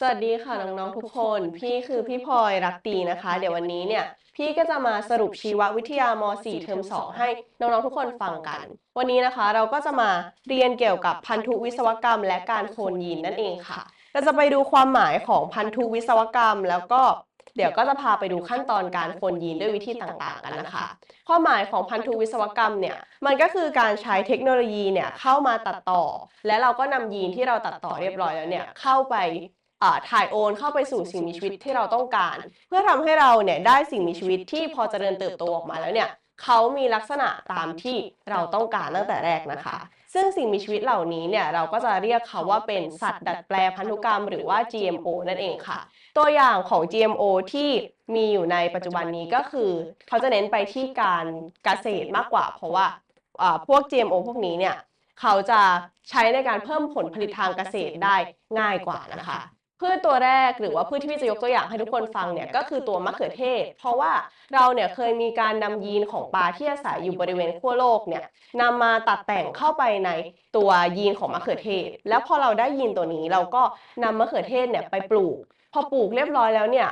สวัสดีค่ะน้องๆทุกคน พี่คือพี่พลอยรักตีนะคะ เดี๋ยววันนี้เนี่ย พี่ก็จะมาสรุปชีววิทยาม4เทอม2 ให้น้องๆทุกคนฟังกัน วันนี้นะคะเราก็จะมาเรียนเกี่ยวกับพันธุวิศวกรรม และการโคลนยีนนั่นเองค่ะ เราจะไปดูความหมายของพันธุวิศวกรรม แล้วก็เดี๋ยวก็จะพาไปดูขั้นตอนการโคลนยีนด้วยวิธีต่างๆกันนะคะ ความหมายของพันธุวิศวกรรมเนี่ย มันก็คือการใช้เทคโนโลยีเนี่ยเข้ามาตัดต่อ และเราก็นำยีนที่เราตัดต่อเรียบร้อยแล้วเนี่ยเข้าไป ถ่ายโอนเข้าไปสู่สิ่งมีชีวิตที่เราต้องการ เพื่อทำให้เราเนี่ยได้สิ่งมีชีวิตที่พอจเจริญเติบโตออกมาแล้วเนี่ยเขามีลักษณะตามที่เราต้องการตั้งแต่แรกนะคะ ซึ่งสิ่งมีชีวิตเหล่านี้เนี่ยเราก็จะเรียกเขาว่าเป็นสัตว์ดัดแปลพันธุกรรมหรือว่า GMO นั่นเองค่ะ ตัวอย่างของ GMO ที่มีอยู่ในปัจจุบันนี้ก็คือ เขาจะเน้นไปที่การเกษตรมากกว่า เพราะว่าพวก GMO พวกนี้เนี่ยเขาจะใช้ในการเพิ่มผลผลิตทางเกษตรได้ง่ายกว่านะคะ พืชตัวแรกหรือว่าพืชที่พี่จะยกตัวอย่างให้ทุกคนฟังเนี่ยก็คือตัวมะเขือเทศ เพราะว่าเราเนี่ยเคยมีการนำยีนของปลาที่อาศัยอยู่บริเวณขั้วโลกเนี่ยนำมาตัดแต่งเข้าไปในตัวยีนของมะเขือเทศ แล้วพอเราได้ยีนตัวนี้เราก็นำมะเขือเทศเนี่ยไปปลูก พอปลูกเรียบร้อยแล้วเนี่ย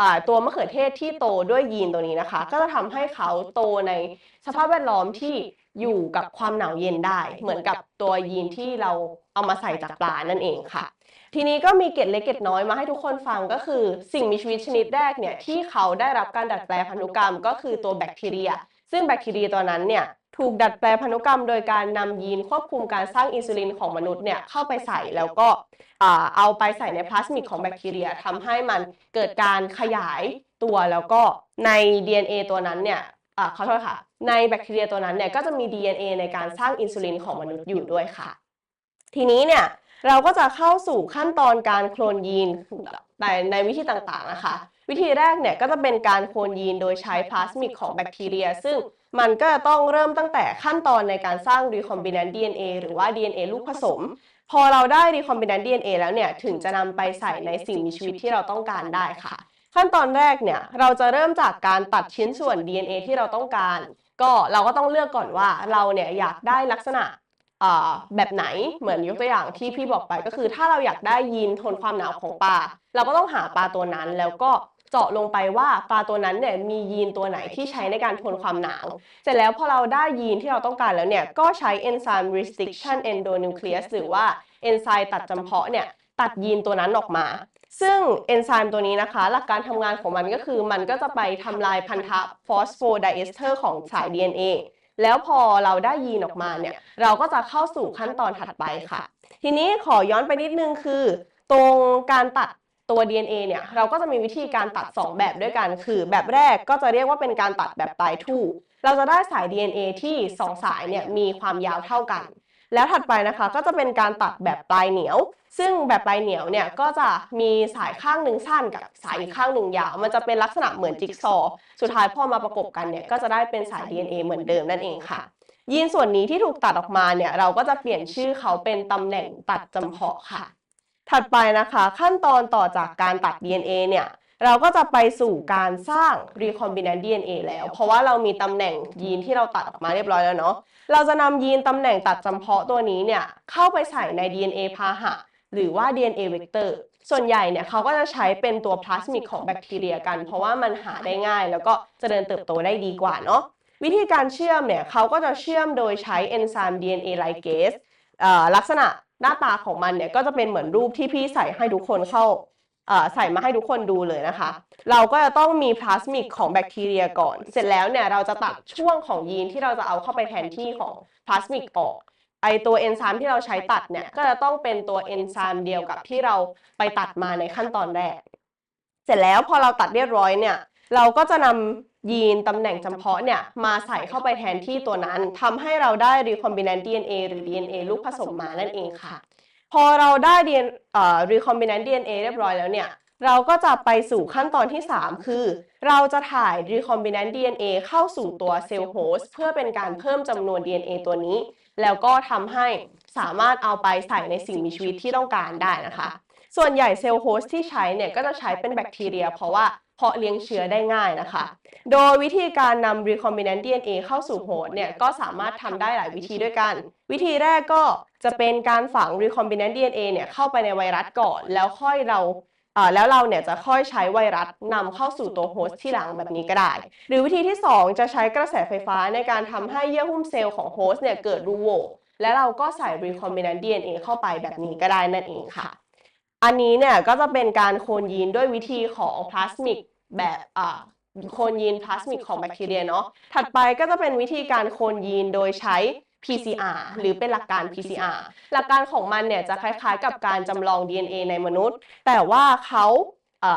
อ่าตัวมะเขือเทศที่โตด้วยยีนตัวนี้นะคะ ก็จะทำให้เขาโตในสภาพแวดล้อมที่ อยู่กับความหนาวเย็นได้ เหมือนกับตัวยีนที่เราเอามาใส่จากปลานั่นเองค่ะ ทีนี้ก็มีเกร็ดเล็กเกร็ดน้อยมาให้ทุกคนฟังก็คือ สิ่งมีชีวิตชนิดแรกเนี่ยที่เขาได้รับการดัดแปลพันธุกรรมก็คือตัวแบคทีเรีย ซึ่งแบคทีเรียตัวนั้นเนี่ยถูกดัดแปลพันธุกรรมโดยการนำยีนควบคุมการสร้างอินซูลินของมนุษย์เนี่ยเข้าไปใส่แล้วก็อ่าเอาไปใส่ในพลาสมิกของแบคทีเรียทำให้มันเกิดการขยายตัวแล้วก็ใน DNA ตัวนั้นเนี่ยอ่า ขอโทษค่ะ ในแบคทีเรียตัวนั้นเนี่ยก็จะมี DNA ในการสร้างอินซูลินของมนุษย์อยู่ด้วยค่ะ ทีนี้เนี่ยเราก็จะเข้าสู่ขั้นตอนการโคลนยีนแต่ในวิธีต่างๆนะคะ วิธีแรกเนี่ยก็จะเป็นการโคลนยีนโดยใช้พลาสมิกของแบคทีเรีย ซึ่งมันก็จะต้องเริ่มตั้งแต่ขั้นตอนในการสร้าง recombinant DNA หรือว่า DNA ลูกผสม พอเราได้ recombinant DNA แล้วเนี่ย ถึงจะนำไปใส่ในสิ่งมีชีวิตที่เราต้องการได้ค่ะ ขั้นตอนแรกเนี่ยเราจะเริ่มจากการตัดชิ้นส่วน DNA ที่เราต้องการ ก็เราก็ต้องเลือกก่อนว่าเราเนี่ยอยากได้ลักษณะแบบไหนเหมือนยกตัวอย่างที่พี่บอกไปก็คือ ถ้าเราอยากได้ยีนทนความหนาวของปลาเราก็ต้องหาปลาตัวนั้นแล้วก็เจาะลงไปว่าปลาตัวนั้นเนี่ยมียีนตัวไหนที่ใช้ในการทนความหนาว เสร็จแล้วพอเราได้ยีนที่เราต้องการแล้วเนี่ย ก็ใช้ enzyme restriction endonuclease หรือว่าเอนไซม์ตัดจำเพาะเนี่ย ตัดยีนตัวนั้นออกมา ซึ่งเอนไซม์ตัวนี้นะคะ หลักการทำงานของมันก็คือ มันก็จะไปทำลายพันธะฟอสโฟไดเอสเตอร์ของสาย DNA แล้วพอเราได้ยีนออกมาเนี่ย เราก็จะเข้าสู่ขั้นตอนถัดไปค่ะ ทีนี้ขอย้อนไปนิดนึงคือ ตรงการตัดตัว DNA เนี่ยเราก็จะมีวิธีการตัด 2 แบบด้วยกัน คือแบบแรกก็จะเรียกว่าเป็นการตัดแบบปลายทู่เราจะได้สาย DNA ที่ 2 สายเนี่ยมีความยาวเท่ากัน แล้วถัดไปนะคะก็จะเป็นการตัดแบบปลายเหนียว ซึ่งแบบปลายเหนียวเนี่ยก็จะมีสายข้างหนึ่งสั้นกับสายอีกข้างหนึ่งยาว มันจะเป็นลักษณะเหมือนจิ๊กซอว์สุดท้ายพอมาประกบกันเนี่ยก็จะได้เป็นสาย DNA เหมือนเดิมนั่นเองค่ะยีนส่วนนี้ที่ถูกตัดออกมาเนี่ยเราก็จะเปลี่ยนชื่อเขาเป็นตำแหน่งตัดจำเพาะค่ะ ถัดไปนะคะ ขั้นตอนต่อจากการตัด DNA เนี่ย เราก็จะไปสู่การสร้าง recombinant DNA แล้ว เพราะว่าเรามีตำแหน่งยีนที่เราตัดออกมาเรียบร้อยแล้วเนาะเราจะนำยีนตำแหน่งตัดจำเพาะตัวนี้เนี่ยเข้าไปใส่ใน DNA พาหะ หรือว่า DNA vector ส่วนใหญ่เนี่ยเขาก็จะใช้เป็นตัวพลาสมิกของแบคทีเรียกัน เพราะว่ามันหาได้ง่าย แล้วก็เจริญเติบโตได้ดีกว่าเนาะวิธีการเชื่อมเนี่ยเขาก็จะเชื่อมโดยใช้เอนไซม์ DNA ligase เอ่อลักษณะหน้าตาของมันเนี่ยก็จะเป็นเหมือนรูปที่พี่ใส่ให้ทุกคนเข้า ใส่มาให้ทุกคนดูเลยนะคะ เราก็จะต้องมีพลาสมิกของแบคทีเรียก่อน เสร็จแล้วเนี่ยเราจะตัดช่วงของยีนที่เราจะเอาเข้าไปแทนที่ของพลาสมิกออก ไอตัวเอนไซม์ที่เราใช้ตัดเนี่ยก็จะต้องเป็นตัวเอนไซม์เดียวกับที่เราไปตัดมาในขั้นตอนแรก เสร็จแล้วพอเราตัดเรียบร้อยเนี่ยเราก็จะนำยีนตำแหน่งจำเพาะเนี่ยมาใส่เข้าไปแทนที่ตัวนั้นทำให้เราได้ recombinant DNA หรือ DNA ลูกผสมมานั่นเองค่ะ พอเราได้ DNA เอ่อ recombinant DNA เรียบร้อยแล้วเนี่ย เราก็จะไปสู่ขั้นตอนที่ 3 คือ เราจะถ่าย recombinant DNA เข้าสู่ตัวเซลล์โฮสต์เพื่อเป็นการเพิ่มจำนวน DNA ตัวนี้ แล้วก็ทำให้สามารถเอาไปใส่ในสิ่งมีชีวิตที่ต้องการได้นะคะ ส่วนใหญ่เซลล์โฮสต์ที่ใช้เนี่ยก็จะใช้เป็นแบคทีเรีย เพราะว่า เพาะเลี้ยงเชื้อได้ง่ายนะคะ โดยวิธีการนำ recombinant DNA เข้าสู่โฮสต์เนี่ยก็สามารถทำได้หลายวิธีด้วยกัน วิธีแรกก็จะเป็นการฝัง recombinant DNA เนี่ยเข้าไปในไวรัสก่อน แล้วค่อยเราแล้วเราเนี่ยจะค่อยใช้ไวรัสนำเข้าสู่ตัวโฮสต์ที่หลังแบบนี้ก็ได้ หรือวิธีที่ 2 จะใช้กระแสไฟฟ้าในการทำให้เยื่อหุ้มเซลล์ของโฮสต์เนี่ยเกิดรูโว่และเราก็ใส่ recombinant DNA เข้าไปแบบนี้ก็ได้นั่นเองค่ะ อันนี้เนี่ยก็จะเป็นการโคลนยีนด้วยวิธีของพลาสมิกแบบอ่าโคลนยีนพลาสมิกของแบคทีเรียเนาะ ถัดไปก็จะเป็นวิธีการโคลนยีนโดยใช้ PCR หรือเป็นหลักการ PCR หลักการของมันเนี่ยจะคล้ายๆ กับการจำลอง DNA ในมนุษย์ แต่ว่าเขา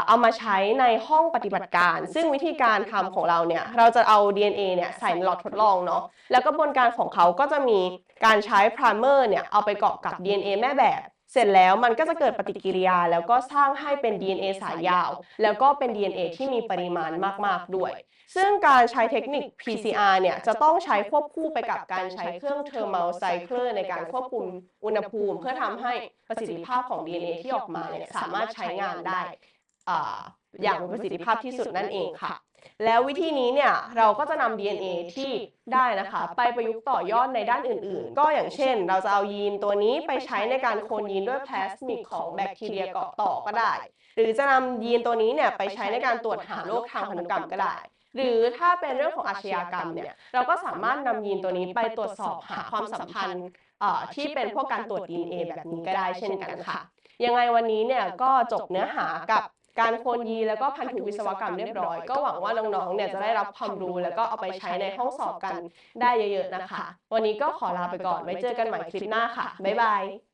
เอามาใช้ในห้องปฏิบัติการ ซึ่งวิธีการทำของเราเนี่ยเราจะเอา DNA เนี่ยใส่ในหลอดทดลองเนาะ แล้วกระบวนการของเขาก็จะมีการใช้พร i เมอร์เนี่ยเอาไปเกาะกับ DNA แม่แบบ เสร็จแล้วมันก็จะเกิดปฏิกิริยา แล้วก็สร้างให้เป็น DNA สายยาว แล้วก็เป็น DNA ที่มีปริมาณมาก ๆ ด้วย ซึ่งการใช้เทคนิค PCR เนี่ยจะต้องใช้ควบคู่ไปกับการใช้เครื่อง thermal cycler ในการควบคุมอุณหภูมิ เพื่อทำให้ประสิทธิภาพของ DNA ที่ออกมาเนี่ยสามารถใช้งานได้ออย่างมีประสิทธิภาพที่สุดนั่นเองค่ะ แล้ววิธีนี้เนี่ยเราก็จะนำ DNA ที่ได้นะคะ ไปประยุกต์ต่อยอดในด้านอื่น ๆ ก็อย่างเช่น เราจะเอายีนตัวนี้ไปใช้ในการโคลนยีนด้วยพลาสมิกของแบคทีเรียเกาะต่อก็ได้ หรือจะนำยีนตัวนี้เนี่ยไปใช้ในการตรวจหาโรคทางพันธุกรรมก็ได้หรือถ้าเป็นเรื่องของอาชญากรรมเนี่ยเราก็สามารถนำยีนตัวนี้ไปตรวจสอบหาความสัมพันธ์ที่เป็นพวกการตรวจ DNA แบบนี้ก็ได้เช่นกันค่ะ ยังไงวันนี้เนี่ยก็จบเนื้อหากับ การโคลนยีแล้วก็พันธุวิศวกรรมเรียบร้อย ก็หวังว่าน้องๆเนี่ยจะได้รับความรู้แล้วก็เอาไปใช้ในห้องสอบกันได้เยอะๆนะคะ วันนี้ก็ขอลาไปก่อนไว้เจอกันใหม่คลิปหน้าค่ะบ๊ายบาย